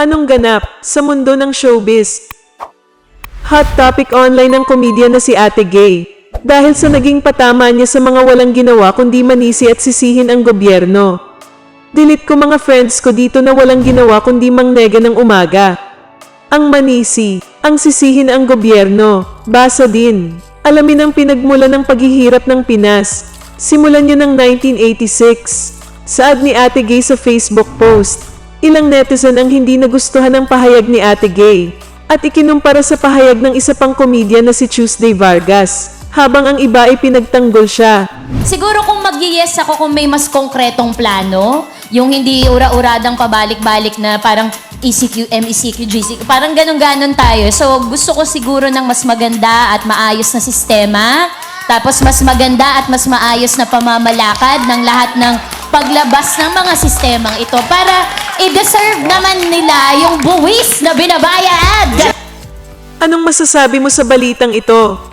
Anong ganap sa mundo ng showbiz? Hot topic online ng komedya na si Ate Gay. Dahil sa naging patama niya sa mga walang ginawa kundi manisi at sisihin ang gobyerno. Delete ko mga friends ko dito na walang ginawa kundi mangnega ng umaga. Ang manisi, ang sisihin ang gobyerno, basa din. Alamin ang pinagmula ng paghihirap ng Pinas. Simulan niya ng 1986. Saad ni Ate Gay sa Facebook post. Ilang netizen ang hindi nagustuhan ng pahayag ni Ate Gay at ikinumpara sa pahayag ng isa pang komedya na si Tuesday Vargas habang ang iba ay pinagtanggol siya. Siguro kung mag-yes ako kung may mas konkretong plano, yung hindi ura-uradang pabalik-balik na parang ECQ, MECQ, GCQ, parang ganun-ganon tayo. So gusto ko siguro ng mas maganda at maayos na sistema, tapos mas maganda at mas maayos na pamamalakad ng lahat ng paglabas ng mga sistemang ito para i-deserve naman nila yung buwis na binabayad. Anong masasabi mo sa balitang ito?